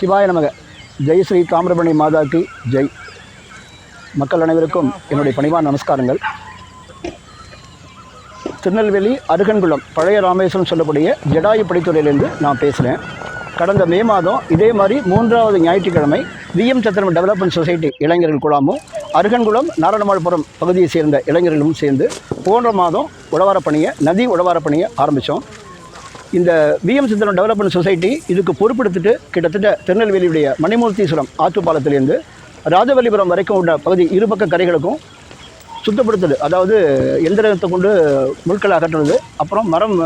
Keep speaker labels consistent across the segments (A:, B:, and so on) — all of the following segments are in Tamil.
A: சிவாய நமக. ஜெய் ஸ்ரீ தாமிரபரணி மாதாக்கு ஜெய். மக்கள் அனைவருக்கும் என்னுடைய பணிவான நமஸ்காரங்கள். திருநெல்வேலி அருகன்குளம் பழைய ராமேஸ்வரம் சொல்லக்கூடிய ஜடாயு படித்துறையிலேருந்து நான் பேசுகிறேன் கடந்த மே மாதம் இதே மாதிரி மூன்றாவது ஞாயிற்றுக்கிழமை விஎம் சத்திரம் டெவலப்மெண்ட் சொசைட்டி இளைஞர்கள் குழாமும் அருகன்குளம் நாராயணமாள்புரம் பகுதியை சேர்ந்த இளைஞர்களும் சேர்ந்து போன்ற மாதம் உழவார பணியை நதி உழவார பணியை ஆரம்பித்தோம். இந்த விஎம் சித்திரம் டெவலப்மெண்ட் சொசைட்டி இதுக்கு பொறுப்பெடுத்துட்டு கிட்டத்தட்ட திருநெல்வேலியுடைய மணிமூர்த்தீஸ்வரம் ஆற்றுப்பாலத்திலேருந்து ராஜவல்லிபுரம் வரைக்கும் உள்ள பகுதி இருபக்க கரைகளுக்கும் சுத்தப்படுத்துது அதாவது எந்திரத்தை கொண்டு முட்களை அகற்றுறது அப்புறம் மரம்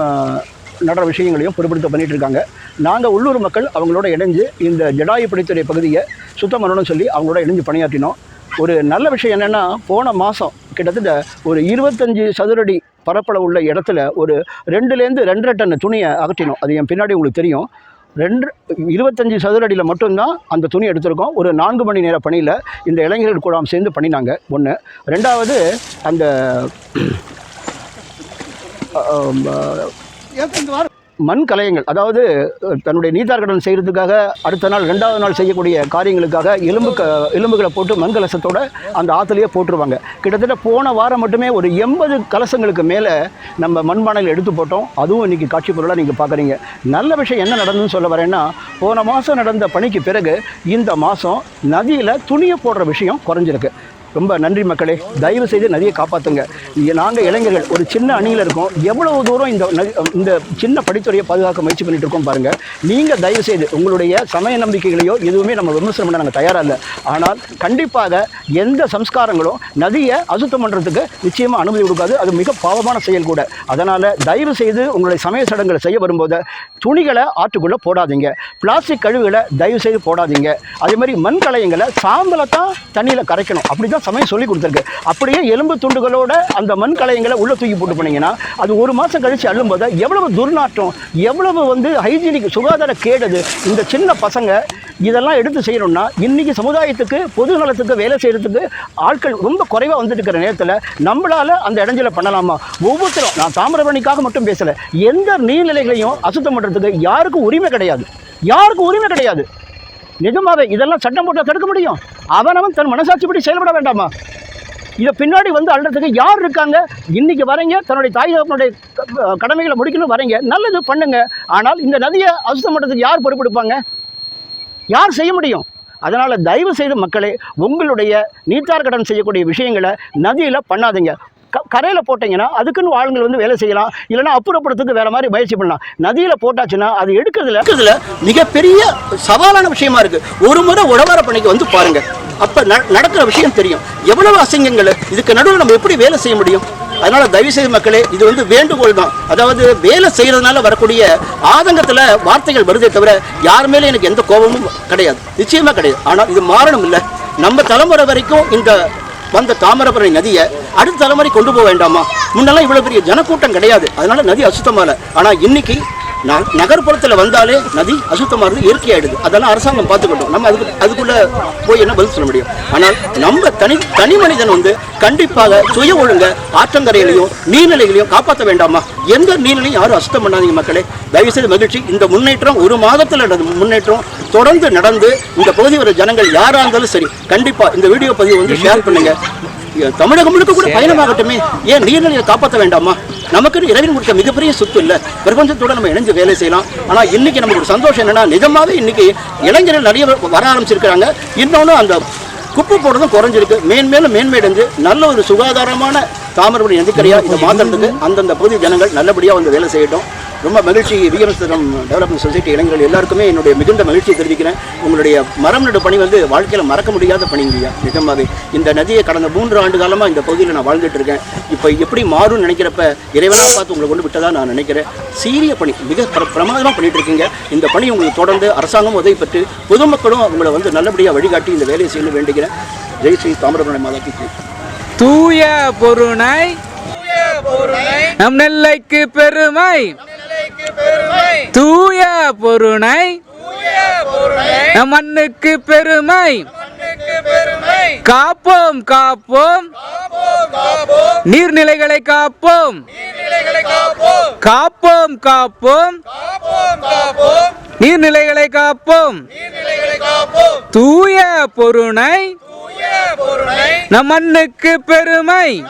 A: நடுற விஷயங்களையும் பொறுப்படுத்த பண்ணிகிட்டு இருக்காங்க நாங்கள் உள்ளூர் மக்கள் அவங்களோட இணைஞ்சு இந்த ஜடாயு பிடித்துறை பகுதியை சுத்தம் பண்ணணும்னு சொல்லி அவங்களோட இணைஞ்சு பணியாற்றினோம். ஒரு நல்ல விஷயம் என்னென்னா போன மாதம் கிட்டத்தட்ட ஒரு இருபத்தஞ்சி சதுரடி பரப்பளவு உள்ள இடத்துல ஒரு ரெண்டுலேருந்து ரெண்டரை டன் துணியை அகற்றினோம். அது என் பின்னாடி உங்களுக்கு தெரியும். ரெண்டு இருபத்தஞ்சி சதுரடியில் மட்டும்தான் அந்த துணி எடுத்திருக்கோம். ஒரு நான்கு மணி நேர பணியில் இந்த இளைஞர்கள் குழாம் சேர்ந்து பண்ணினாங்க. ஒன்று ரெண்டாவது அந்த வாரம் மண் கலையங்கள் அதாவது தன்னுடைய நீத்தார்கடன் செய்கிறதுக்காக அடுத்த நாள் ரெண்டாவது நாள் செய்யக்கூடிய காரியங்களுக்காக எலும்பு க எலும்புகளை போட்டு மண் கலசத்தோட அந்த ஆற்றுலையே போட்டுருவாங்க. கிட்டத்தட்ட போன வாரம் மட்டுமே ஒரு எண்பது கலசங்களுக்கு மேலே நம்ம மண்பானையில் எடுத்து போட்டோம். அதுவும் இன்றைக்கி காட்சி பொருளாக நீங்கள் பார்க்குறீங்க நல்ல விஷயம் என்ன நடந்ததுன்னு சொல்ல வரேன்னா போன மாதம் நடந்த பணிக்கு பிறகு இந்த மாதம் நதியில் துணியை போடுற விஷயம் குறைஞ்சிருக்கு. ரொம்ப நன்றி மக்களே. தயவு செய்து நதியை காப்பாற்றுங்க நாங்கள் இளைஞர்கள் ஒரு சின்ன அணியில் இருக்கோம். எவ்வளவு தூரம் இந்த நதி- இந்த சின்ன படித்துறையை பாதுகாக்க முயற்சி பண்ணிட்டு இருக்கோம் பாருங்கள் நீங்கள் தயவு செய்து உங்களுடைய சமய நம்பிக்கைகளையோ எதுவுமே நம்ம விமர்சனம் பண்ண நாங்கள் தயாராக இல்லை. ஆனால் கண்டிப்பாக எந்த சம்ஸ்காரங்களும் நதியை அசுத்தம் பண்ணுறதுக்கு நிச்சயமாக அனுமதி கொடுக்காது. அது மிக பாவமான செயல் கூட. அதனால் தயவு செய்து உங்களுடைய சமய சடங்குகளை செய்ய வரும்போது துணிகளை ஆற்றுக்குள்ளே போடாதீங்க. பிளாஸ்டிக் கழிவுகளை தயவு செய்து போடாதீங்க. அதே மாதிரி மண் கலையங்களை சாம்பலை தான் தண்ணியில் கரைக்கணும். அப்படி தான் சமயம் சொல்லி கொடுத்துருக்கு. அப்படியே எலும்பு துண்டுகளோட அந்த மண் கலையங்களை உள்ளே தூக்கி போட்டு போனீங்கன்னா அது ஒரு மாதம் கழித்து அள்ளும்போது எவ்வளவு துர்நாற்றம் எவ்வளவு வந்து ஹைஜீனிக் சுகாதார கேடுது இந்த சின்ன பசங்க இதெல்லாம் எடுத்து செய்யணும்னா இன்றைக்கி சமுதாயத்துக்கு பொது நலத்துக்கு வேலை செய்கிறதுக்கு ஆட்கள் ரொம்ப குறைவாக வந்துட்டு இருக்கிற நேரத்தில் நம்மளால் அந்த இடைஞ்சலை பண்ணலாமா? ஒவ்வொருத்தரும் நான் தாமிரபரணிக்காக மட்டும் பேசலை எந்த நீர்நிலைகளையும் அசுத்தம் பண்ணுறதுக்கு யாருக்கும் உரிமை கிடையாது. யாருக்கும் உரிமை கிடையாது. நிஜமாவே இதெல்லாம் சட்டம் போட்டால் தடுக்க முடியும்? அவனவன் தன் மனசாட்சிப்படி செயல்பட வேண்டாமா? இதை பின்னாடி வந்து அழுறதுக்கு யார் இருக்காங்க? இன்றைக்கி வரீங்க தன்னுடைய தாய் தகப்பனுடைய கடமைகளை முடிக்கணும் வரீங்க. நல்லது பண்ணுங்க. ஆனால் இந்த நதியை அசுத்தம் பண்ணுறதுக்கு யார் பொறுப்பெடுப்பாங்க? யார் செய்ய முடியும்? அதனால் தயவு செய்து மக்களே உங்களுடைய நீத்தார் கடன் செய்யக்கூடிய விஷயங்களை நதியில் பண்ணாதீங்க. கரையில் போட்டிங்கன்னா அதுக்குன்னு ஆளுங்கள் வந்து வேலை செய்யலாம். இல்லைன்னா அப்புறப்படுத்துக்கு வேறு மாதிரி முயற்சி பண்ணலாம். நதியில் போட்டாச்சுன்னா அது எடுக்கிறதுல எடுக்கிறதுல மிகப்பெரிய சவாலான விஷயமா இருக்குது ஒரு முறை உடவார பணிக்கு வந்து பாருங்கள் அப்போ நடக்கிற விஷயம் தெரியும். எவ்வளவு அசிங்கங்கள் இதுக்கு நடுவில் நம்ம எப்படி வேலை செய்ய முடியும்? அதனால் தயவுசெய்து மக்களே இது வந்து வேண்டுகோள் தான். அதாவது வேலை செய்கிறதுனால வரக்கூடிய ஆதங்கத்தில் வார்த்தைகள் வருதே தவிர யார் மேலே எனக்கு எந்த கோபமும் கிடையாது. நிச்சயமாக கிடையாது. ஆனால் இது மாறணும் இல்லை. நம்ம தலைமுறை வரைக்கும் இந்த வந்த தாமிரபரணி நதியை அடுத்த தலைமுறை கொண்டு போக வேண்டாமா? முன்னெல்லாம் இவ்வளவு பெரிய ஜனக்கூட்டம் கிடையாது. அதனால நதி அசுத்தமான ஆனா இன்னைக்கு ந- நகர்ப்புறத்துல வந்தாலே நதி அசுத்தமானது இயற்கையாயிடுது. அதெல்லாம் அரசாங்கம் பார்த்துக்கட்டும். நம்ம அதுக்கு அதுக்குள்ள போய் என்ன பதில் சொல்ல முடியும்? ஆனால் நம்ம தனி தனி மனிதன் வந்து கண்டிப்பாக சுய ஒழுங்க ஆற்றங்கரையிலையும் நீர்நிலைகளையும் காப்பாற்ற வேண்டாமா? எந்த நீர்நிலையும் யாரும் அசுத்தம் பண்ணாதீங்க மக்களே. தயவுசெய்து மகிழ்ச்சி. இந்த முன்னேற்றம் ஒரு மாதத்தில் நடந்த முன்னேற்றம் தொடர்ந்து நடந்து இந்த பகுதி வர ஜனங்கள் யாரா இருந்தாலும் சரி கண்டிப்பா இந்த வீடியோ பதிவு வந்து ஷேர் பண்ணுங்க. தமிழகம் முழுக்க கூட பயணமாகட்டுமே. ஏன் நீர்நிலையை காப்பாற்ற வேண்டாமா? நமக்கு இறைவன் கொடுத்த மிகப்பெரிய சொத்து இல்லை. பிரபஞ்சத்தோட நம்ம இணைஞ்சு வேலை செய்யலாம். ஆனால் இன்னைக்கு நமக்கு ஒரு சந்தோஷம் என்னன்னா நிஜமாவே இன்னைக்கு இளைஞர்கள் நிறைய வர ஆரம்பிச்சிருக்கிறாங்க. இன்னொன்று அந்த குப்பை போடுறதும் குறைஞ்சிருக்கு. மேன்மேலும் மேன்மேடஞ்சு நல்ல ஒரு சுகாதாரமான தாமிரபரணி நதிக்கரையா இதை மாற்றுறதுக்கு அந்தந்த பகுதி ஜனங்கள் நல்லபடியாக வந்து வேலை செய்யட்டும். ரொம்ப மகிழ்ச்சி. விஎம்எஸ்தரம் டெவலப்மெண்ட் சொசைட்டி இளைஞர்கள் எல்லாருக்குமே என்னுடைய மிகுந்த மகிழ்ச்சியை தெரிவிக்கிறேன். உங்களுடைய மரம் நடு பணி வந்து வாழ்க்கையில் மறக்க முடியாத பணிங்கய்யா நிஜமாவே. இந்த நதியை கடந்த மூன்று ஆண்டு காலமாக இந்த பகுதியில் நான் வாழ்ந்துட்டு இருக்கேன். இப்போ எப்படி மாறும்னு நினைக்கிறப்ப இறைவனாக பார்த்து உங்களை கொண்டு விட்டதா நான் நினைக்கிறேன். சீரிய பணி மிக பிர பிரமாதமாக பண்ணிட்டு இருக்கீங்க. இந்த பணி உங்களுக்கு தொடர்ந்து அரசாங்கம் உதவி பெற்று பொதுமக்களும் உங்களை வந்து நல்லபடியாக வழிகாட்டி இந்த வேலையை செய்யணும் வேண்டுகிறேன். ஜெய் ஸ்ரீ தாமிரபரணி மாதாக்கு.
B: தூய பொருணை. நம் நெல்லைக்கு பெருமை. தூய பொருணை மண்ணுக்கு பெருமை. காப்போம் காப்போம். நீர்நிலைகளை காப்போம். காப்போம். காப்போம் நீர்நிலைகளை காப்போம். தூய பொருணை நம்
C: மண்ணுக்கு பெருமை.